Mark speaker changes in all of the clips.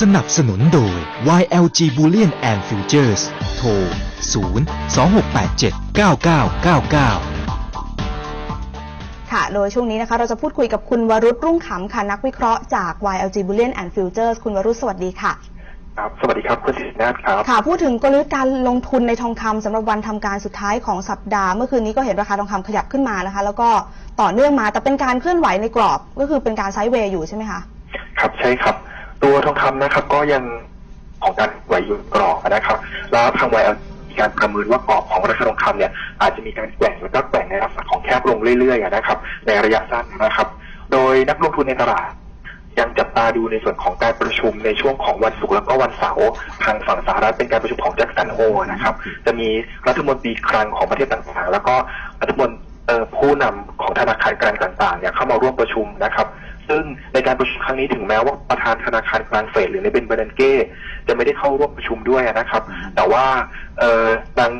Speaker 1: สนับสนุนโดย YLG Bullion and Futures โทร 0 2687 9999
Speaker 2: ค่ะ โดยช่วงนี้นะคะ เราจะพูดคุยกับคุณวรุษรุ่งขำค่ะ นักวิเคราะห์จาก YLG Bullion and Futures คุณวรุษสวัสดีค่ะ
Speaker 3: ครับ สวัสดีครับ คุณศิรินาถครับ
Speaker 2: ค่ะ พูดถึงกลยุทธ์การลงทุนในทองคำสำหรับวันทำการสุดท้ายของสัปดาห์ เมื่อคืนนี้ก็เห็นราคาทองคำขยับขึ้นมานะคะ แล้วก็ต่อเนื่องมา แต่เป็นการเคลื่อนไหวในกรอบ ก็คือเป็นการไซด์เวย์อยู่ใช่ไหมคะ
Speaker 3: ครับ ใช่ครับ ตัวทองคำนะครับ ก็ยังของการไหวอยู่กรอบนะครับ แล้วทาง YL มีการประเมินว่ากรอบของราคาทองคำเนี่ยอาจจะมีการแกว่งแล้วก็แกว่งในลักษณะของแคบลงเรื่อยๆนะครับ ในระยะสั้นนะครับ โดยนักลงทุนในตลาดยังจับตาดูในส่วนของการประชุมในช่วงของวันศุกร์แล้วก็วันเสาร์ทางฝั่งสหรัฐเป็นการประชุมของแจ็คสันโฮนะครับ จะมีรัฐมนตรีคลังของประเทศต่างๆ แล้วก็รัฐมนตรีผู้นำของธนาคารกลางต่างๆเนี่ยเข้ามาร่วมประชุมนะครับ ซึ่งใน การประชุมครั้งนี้ถึงแม้ว่าประธานธนาคารกลางเฟดหรือในเบนเบรนเก้จะไม่ได้เข้าร่วมประชุมด้วยนะครับ แต่ว่าเอ่อนาง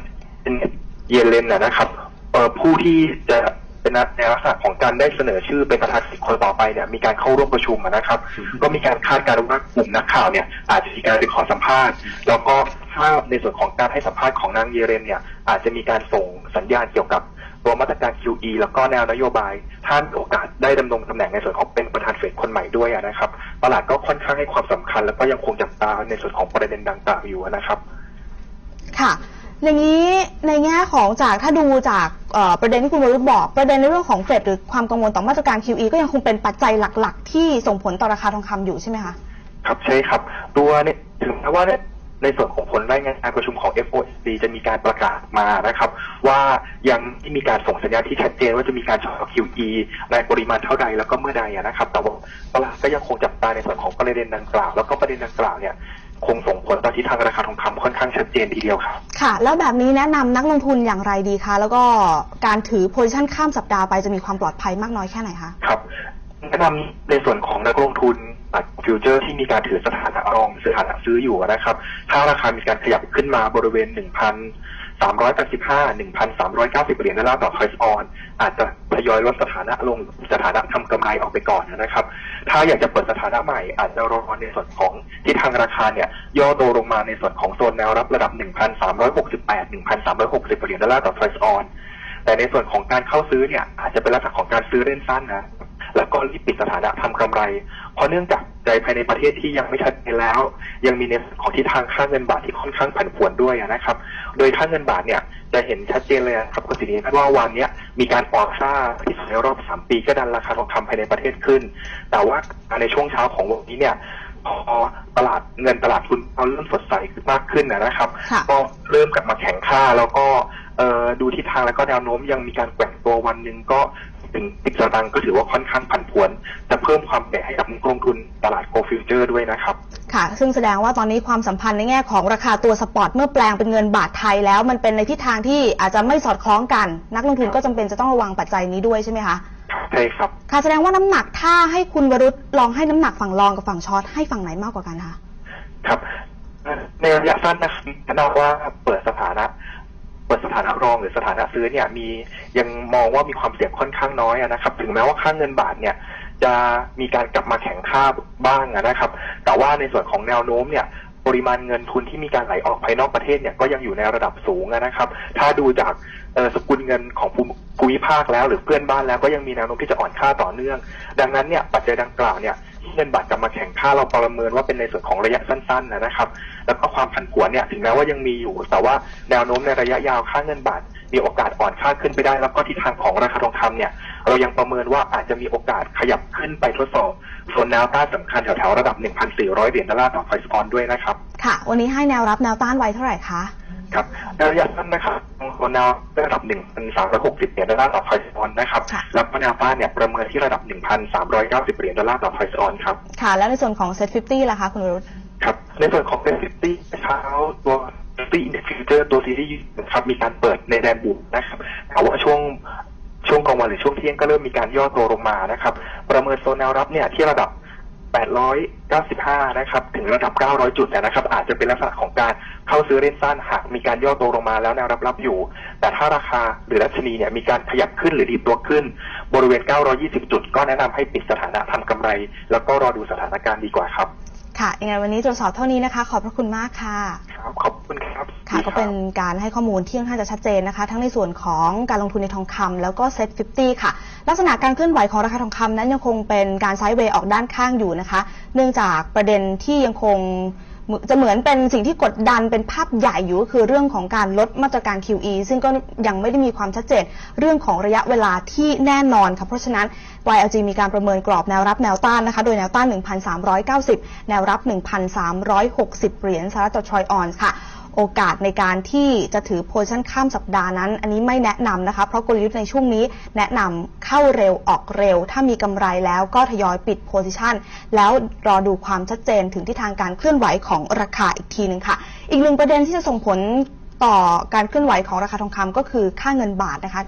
Speaker 3: เยเลนนะนะครับเอ่อผู้ที่จะเป็นในลักษณะของการได้เสนอชื่อเป็นประธานสิคนต่อไปเนี่ยมีการเข้าร่วมประชุมนะครับ ก็มีการคาดการณ์ว่ากลุ่มนักข่าวเนี่ยอาจจะมีการไปขอสัมภาษณ์ แล้วก็ถ้าในส่วนของการให้สัมภาษณ์ของนางเยเรนเนี่ยอาจจะมีการส่งสัญญาณเกี่ยวกับ ตัวมาตรการ QE แล้วก็แนวนโยบายท่านโอกาสได้ดำรงตำแหน่งในส่วนของเป็นประธานเฟดคนใหม่ด้วยอะนะครับ ตลาดก็ค่อนข้างให้ความสำคัญ แล้วก็ยังคงจับตาในส่วนของประเด็นดังกล่าวอยู่นะครับ
Speaker 2: ค่ะอย่างนี้ในแง่ของจากถ้าดูจากเอ่อประเด็นที่คุณวรุษบอก ประเด็นในเรื่องของเฟดหรือความกังวลต่อมาตรการ QE ก็ยังคงเป็นปัจจัยหลัก ๆ ที่ส่งผลต่อราคาทองคำอยู่ใช่ไหมคะ
Speaker 3: ครับใช่ครับ ตัวเนี่ยถึงแม้ว่า ในในส่วนของผลรายงานการประชุมของ FOMC จะมีการประกาศมานะครับ ว่ายังไม่มีการส่งสัญญาณที่ชัดเจนว่าจะมีการชะลอ QE ในปริมาณเท่าใดแล้วก็เมื่อใดอะนะครับ แต่ว่าตลาดก็ยังคงจับตาในส่วนของประเด็นดังกล่าว แล้วก็ประเด็นดังกล่าวเนี่ยคงส่งผลต่อทิศทางราคาทองคำค่อนข้างชัดเจนทีเดียวครับ
Speaker 2: ค่ะ แล้วแบบนี้แนะนำนักลงทุนอย่างไรดีคะแล้วก็การถือโพซิชันข้ามสัปดาห์ไปจะมีความปลอดภัยมากน้อยแค่ไหนคะ
Speaker 3: ครับแนะนำในส่วนของนักลงทุนบัตร ฟิวเจอร์ที่มีการถือสถานะรองสถานะซื้ออยู่นะครับ ถ้าราคามีการขยับขึ้นมาบริเวณ1,385 1,390 เหรียญดอลลาร์ต่อคอยส์ออน อาจจะทยอยลดสถานะลงสถานะทำกำไรออกไปก่อนนะครับ ถ้าอยากจะเปิดสถานะใหม่อาจจะรอในส่วนของที่ทางราคาเนี่ย ย่อตัวลงมาในส่วนของโซนแนวรับระดับ 1,368 1,360 เหรียญดอลลาร์ต่อคอยส์ออน แต่ในส่วนของการเข้าซื้อเนี่ยอาจจะเป็นลักษณะของการซื้อเล่นสั้นนะแล้วก็รีบปิดสถานะทำกำไร เพราะเนื่องจากใจภายในประเทศที่ยังไม่ชัดเจนแล้ว ยังมีในส่วนของทิศทางค่าเงินบาทที่ค่อนข้างผันผวนด้วยนะครับ โดยค่าเงินบาทเนี่ยจะเห็นชัดเจนเลยนะครับคุณสิริพัฒน์ว่าวันเนี้ยมีการอ่อนค่าที่สุดในรอบ3ปีก็ดันราคาทองคำภายในประเทศขึ้น แต่ว่าในช่วงเช้าของวันนี้เนี่ยพอตลาดเงินตลาดทุนเขาเริ่มสดใสขึ้นมากขึ้นนะครับ
Speaker 2: ค่ะ
Speaker 3: ก็เริ่มกลับมาแข่งค่าแล้วก็เอ่อ ดูทิศทางแล้วก็แนวโน้มยังมีการแกว่งตัววันหนึ่งก็ถึงติดสตังค์ก็ถือว่าค่อนข้างผันผวน จะเพิ่มความเสี่ยงให้กับนักลงทุนตลาดโกลฟิวเจอร์ด้วยนะครับ
Speaker 2: ค่ะ ซึ่งแสดงว่าตอนนี้ความสัมพันธ์ในแง่ของราคาตัวสปอร์ตเมื่อแปลงเป็นเงินบาทไทยแล้วมันเป็นในทิศทางที่อาจจะไม่สอดคล้องกัน นักลงทุนก็จำเป็นจะต้องระวังปัจจัยนี้ด้วยใช่ไหมคะ
Speaker 3: ใช่ครับ
Speaker 2: ค่ะแสดงว่าน้ำหนักถ้าให้คุณวรุษลองให้น้ำหนักฝั่งรองกับฝั่งช็อตให้ฝั่งไหนมากกว่ากันคะ
Speaker 3: ครับเอ่อในระยะสั้นนะครับแนะนำว่าเปิดสถานะ เปิดสถานะรองหรือสถานะซื้อเนี่ยมียังมองว่ามีความเสี่ยงค่อนข้างน้อยนะครับ ถึงแม้ว่าค่าเงินบาทเนี่ยจะมีการกลับมาแข่งค่าบ้างนะครับ แต่ว่าในส่วนของแนวโน้มเนี่ยปริมาณเงินทุนที่มีการไหลออกภายนอกประเทศเนี่ยก็ยังอยู่ในระดับสูงนะครับ ถ้าดูจากสกุลเงินของภูมิภาคแล้วหรือเพื่อนบ้านแล้วก็ยังมีแนวโน้มที่จะอ่อนค่าต่อเนื่อง ดังนั้นเนี่ยปัจจัยดังกล่าวเนี่ย เงินบาทกลับมาแข่งค่าเราประเมินว่าเป็นในส่วนของระยะสั้นๆนะครับ แล้วก็ความผันผวนเนี่ยถึงแม้ว่ายังมีอยู่ แต่ว่าแนวโน้มในระยะยาวค่าเงินบาทมีโอกาสอ่อนค่าขึ้นไปได้ แล้วก็ทิศทางของราคาทองคำเนี่ย เรายังประเมินว่าอาจจะมีโอกาสขยับขึ้นไปทดสอบโซนแนวต้านสำคัญแถวๆระดับ 1,400 เหรียญดอลลาร์ต่อไฟสปอนด้วยนะครับ
Speaker 2: ค่ะ วันนี้ให้แนวรับแนวต้านไว้เท่าไหร่คะ
Speaker 3: ครับในระยะสั้นนะครับโซนแนวระดับ 1,360 เหรียญดอลลาร์ต่อไฟสปอนนะครับ
Speaker 2: ค่ะ
Speaker 3: แล้วก็แนวต้านเนี่ยประเมินที่ระดับ 1,390 เหรียญดอลลาร์ต่อไฟสปอนครับ
Speaker 2: ค่ะ แล้วในส่วนของเซ็ต50ล่ะคะ คุณวรุษ
Speaker 3: ครับ ในส่วนของ n 50เช้าตัว50 Index Future ตัวซีรีส์นะครับมีการเปิดในแดนบุกนะครับแต่ว่าช่วงช่วงกลางวันหรือช่วงเที่ยงก็เริ่มมีการย่อตัวลงมานะครับ ประเมินโซนแนวรับเนี่ยที่ระดับ 895 นะครับ ถึงระดับ 900 จุดเนยนะครับ อาจจะเป็นลักษณะของการเข้าซื้อเล่นสั้นหากมีการย่อตัวลงมาแล้วแนวรับรับอยู่ แต่ถ้าราคาหรือดัชนีเนี่ยมีการขยับขึ้นหรือดีดตัวขึ้น บริเวณ 920 จุด ก็แนะนำให้ปิดสถานะทำกำไร แล้วก็รอดูสถานการณ์ดีกว่าครับ
Speaker 2: ค่ะยังไงวันนี้ตรวจสอบเท่านี้นะคะ ขอบพระคุณมากค่ะ
Speaker 3: ครับขอบคุณครับ
Speaker 2: ค่ะ
Speaker 3: ดี
Speaker 2: ก็
Speaker 3: รับ
Speaker 2: เป็นการให้ข้อมูลที่ค่อนข้างจะชัดเจนนะคะ ทั้งในส่วนของการลงทุนในทองคำแล้วก็เซ็ต50ค่ะ ลักษณะการเคลื่อนไหวของราคาทองคำนั้นยังคงเป็นการไซด์เวย์ออกด้านข้างอยู่นะคะ เนื่องจากประเด็นที่ยังคงจะเหมือนเป็นสิ่งที่กดดันเป็นภาพใหญ่อยู่ก็คือเรื่องของการลดมาตรการ QE ซึ่งก็ยังไม่ได้มีความชัดเจนเรื่องของระยะเวลาที่แน่นอนค่ะเพราะฉะนั้น YLG มีการประเมินกรอบแนวรับแนวต้านนะคะ โดยแนวต้าน 1,390 แนวรับ 1,360 เหรียญสหรัฐต่อทรอยออนซ์ค่ะ โอกาสในการที่จะถือโพซิชันข้ามสัปดาห์นั้น อันนี้ไม่แนะนำนะคะ เพราะกลยุทธ์ในช่วงนี้แนะนำเข้าเร็วออกเร็ว ถ้ามีกำไรแล้วก็ทยอยปิดโพซิชันแล้วรอดูความชัดเจนถึงทิศทางการเคลื่อนไหวของราคาอีกทีหนึ่งค่ะ อีกหนึ่งประเด็นที่จะส่งผลต่อการเคลื่อนไหวของราคาทองคำก็คือค่าเงินบาทนะคะ